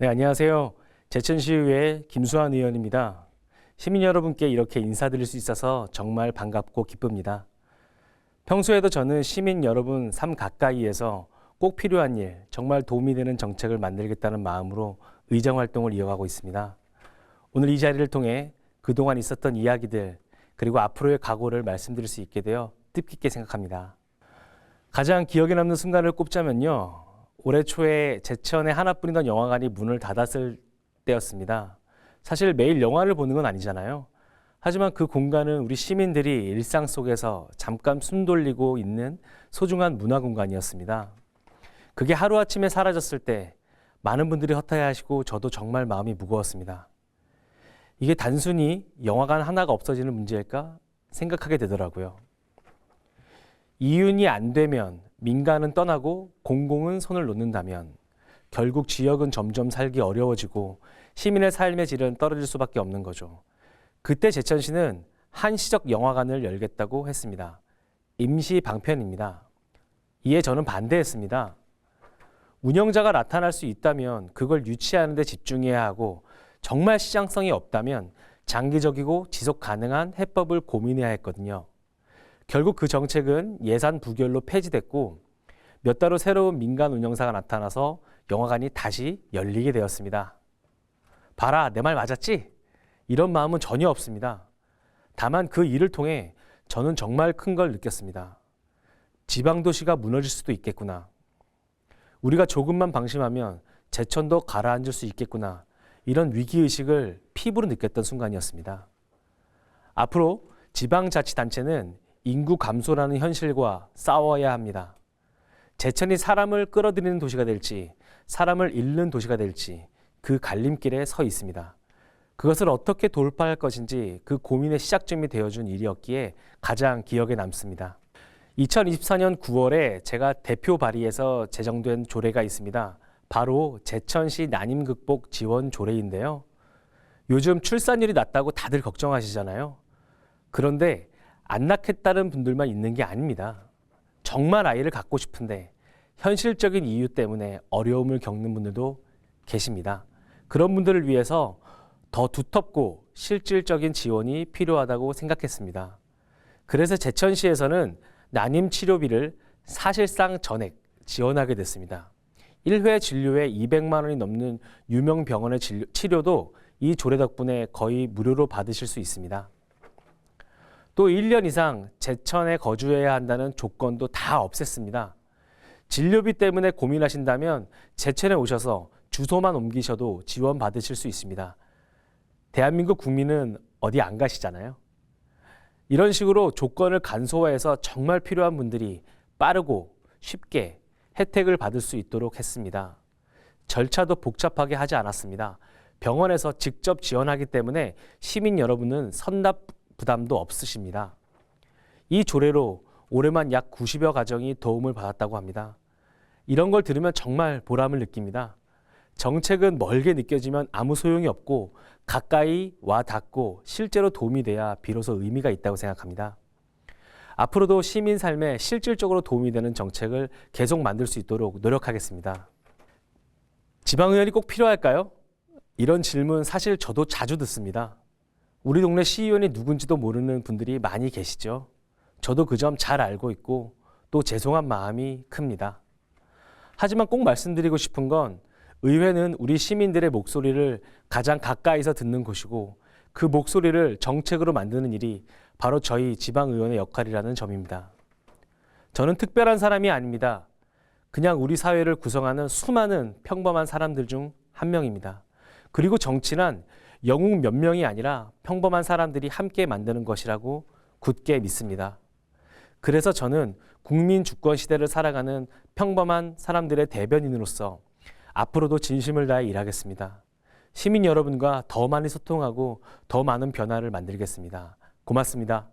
네, 안녕하세요. 제천시의회 김수환 의원입니다. 시민 여러분께 이렇게 인사드릴 수 있어서 정말 반갑고 기쁩니다. 평소에도 저는 시민 여러분 삶 가까이에서 꼭 필요한 일, 정말 도움이 되는 정책을 만들겠다는 마음으로 의정 활동을 이어가고 있습니다. 오늘 이 자리를 통해 그동안 있었던 이야기들, 그리고 앞으로의 각오를 말씀드릴 수 있게 되어 뜻깊게 생각합니다. 가장 기억에 남는 순간을 꼽자면요. 올해 초에 제천에 하나뿐이던 영화관이 문을 닫았을 때였습니다. 사실 매일 영화를 보는 건 아니잖아요. 하지만 그 공간은 우리 시민들이 일상 속에서 잠깐 숨 돌리고 있는 소중한 문화 공간이었습니다. 그게 하루아침에 사라졌을 때 많은 분들이 허탈해하시고 저도 정말 마음이 무거웠습니다. 이게 단순히 영화관 하나가 없어지는 문제일까 생각하게 되더라고요. 이윤이 안 되면 민간은 떠나고 공공은 손을 놓는다면 결국 지역은 점점 살기 어려워지고 시민의 삶의 질은 떨어질 수밖에 없는 거죠. 그때 제천시는 한시적 영화관을 열겠다고 했습니다. 임시 방편입니다. 이에 저는 반대했습니다. 운영자가 나타날 수 있다면 그걸 유치하는 데 집중해야 하고 정말 시장성이 없다면 장기적이고 지속 가능한 해법을 고민해야 했거든요. 결국 그 정책은 예산 부결로 폐지됐고 몇 달 후 새로운 민간 운영사가 나타나서 영화관이 다시 열리게 되었습니다. 봐라, 내 말 맞았지? 이런 마음은 전혀 없습니다. 다만 그 일을 통해 저는 정말 큰 걸 느꼈습니다. 지방도시가 무너질 수도 있겠구나. 우리가 조금만 방심하면 제천도 가라앉을 수 있겠구나. 이런 위기의식을 피부로 느꼈던 순간이었습니다. 앞으로 지방자치단체는 인구 감소라는 현실과 싸워야 합니다. 제천이 사람을 끌어들이는 도시가 될지, 사람을 잃는 도시가 될지 그 갈림길에 서 있습니다. 그것을 어떻게 돌파할 것인지 그 고민의 시작점이 되어준 일이었기에 가장 기억에 남습니다. 2024년 9월에 제가 대표 발의해서 제정된 조례가 있습니다. 바로 제천시 난임 극복 지원 조례인데요. 요즘 출산율이 낮다고 다들 걱정하시잖아요. 그런데 안 낳겠다는 분들만 있는 게 아닙니다. 정말 아이를 갖고 싶은데 현실적인 이유 때문에 어려움을 겪는 분들도 계십니다. 그런 분들을 위해서 더 두텁고 실질적인 지원이 필요하다고 생각했습니다. 그래서 제천시에서는 난임 치료비를 사실상 전액 지원하게 됐습니다. 1회 진료에 200만 원이 넘는 유명 병원의 진료, 치료도 이 조례 덕분에 거의 무료로 받으실 수 있습니다. 또 1년 이상 제천에 거주해야 한다는 조건도 다 없앴습니다. 진료비 때문에 고민하신다면 제천에 오셔서 주소만 옮기셔도 지원 받으실 수 있습니다. 대한민국 국민은 어디 안 가시잖아요. 이런 식으로 조건을 간소화해서 정말 필요한 분들이 빠르고 쉽게 혜택을 받을 수 있도록 했습니다. 절차도 복잡하게 하지 않았습니다. 병원에서 직접 지원하기 때문에 시민 여러분은 선납 부담도 없으십니다. 이 조례로 올해만 약 90여 가정이 도움을 받았다고 합니다. 이런 걸 들으면 정말 보람을 느낍니다. 정책은 멀게 느껴지면 아무 소용이 없고 가까이 와 닿고 실제로 도움이 돼야 비로소 의미가 있다고 생각합니다. 앞으로도 시민 삶에 실질적으로 도움이 되는 정책을 계속 만들 수 있도록 노력하겠습니다. 지방의원이 꼭 필요할까요? 이런 질문 사실 저도 자주 듣습니다. 우리 동네 시의원이 누군지도 모르는 분들이 많이 계시죠. 저도 그 점 잘 알고 있고 또 죄송한 마음이 큽니다. 하지만 꼭 말씀드리고 싶은 건 의회는 우리 시민들의 목소리를 가장 가까이서 듣는 곳이고 그 목소리를 정책으로 만드는 일이 바로 저희 지방의원의 역할이라는 점입니다. 저는 특별한 사람이 아닙니다. 그냥 우리 사회를 구성하는 수많은 평범한 사람들 중 한 명입니다. 그리고 정치란 영웅 몇 명이 아니라 평범한 사람들이 함께 만드는 것이라고 굳게 믿습니다. 그래서 저는 국민 주권 시대를 살아가는 평범한 사람들의 대변인으로서 앞으로도 진심을 다해 일하겠습니다. 시민 여러분과 더 많이 소통하고 더 많은 변화를 만들겠습니다. 고맙습니다.